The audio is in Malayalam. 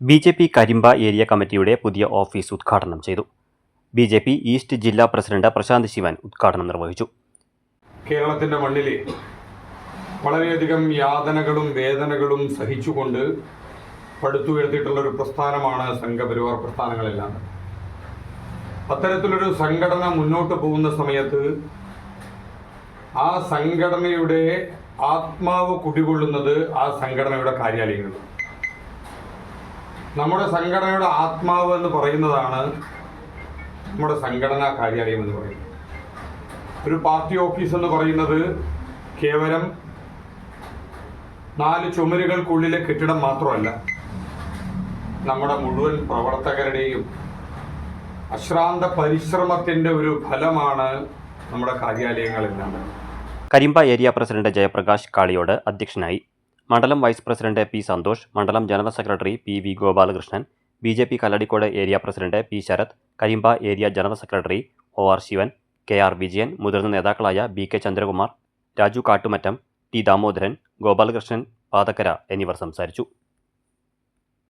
B J P Karimba area കമ്മിറ്റിയുടെ പുതിയ ഓഫീസ് ഉദ്ഘാടനം ചെയ്തു. ബി ജെ പി ഈസ്റ്റ് ജില്ലാ പ്രസിഡന്റ് പ്രശാന്ത് ശിവൻ ഉദ്ഘാടനം നിർവഹിച്ചു. കേരളത്തിന്റെ മണ്ണിൽ വളരെയധികം യാതനകളും വേദനകളും സഹിച്ചുകൊണ്ട് പടുത്തുയർത്തിയിട്ടുള്ള ഒരു പ്രസ്ഥാനമാണ് സംഘപരിവാർ പ്രസ്ഥാനങ്ങളെല്ലാം. അത്തരത്തിലൊരു സംഘടന മുന്നോട്ട് പോകുന്ന സമയത്ത് ആ സംഘടനയുടെ ആത്മാവ് കുടികൊള്ളുന്നത് ആ സംഘടനയുടെ കാര്യാലയങ്ങളിൽ നമ്മുടെ സംഘടനയുടെ ആത്മാവ് എന്ന് പറയുന്നതാണ് നമ്മുടെ സംഘടനാ കാര്യാലയം എന്ന് പറയുന്നത്. ഒരു പാർട്ടി ഓഫീസ് എന്ന് പറയുന്നത് കേവലം നാല് ചുമരുകൾക്കുള്ളിലെ കെട്ടിടം മാത്രമല്ല നമ്മുടെ മുഴുവൻ പ്രവർത്തകരുടെയും അശ്രാന്ത പരിശ്രമത്തിന്റെ ഒരു ഫലമാണ് നമ്മുടെ കാര്യാലയങ്ങളെല്ലാം. കരിമ്പ ഏരിയ പ്രസിഡന്റ് ജയപ്രകാശ് കാളിയോട് അധ്യക്ഷനായി മണ്ഡലം വൈസ് പ്രസിഡന്റ് പി സന്തോഷ് മണ്ഡലം general secretary P V Gopalakrishnan B J P Kalladikode area president P Sarath Karimba area general secretary O R Sivan K R Vijayan മുതിർന്ന നേതാക്കളായ B K Chandrakumar Raju Kattumattam T Damodaran Gopalakrishnan Pathakkara എന്നിവർ സംസാരിച്ചു.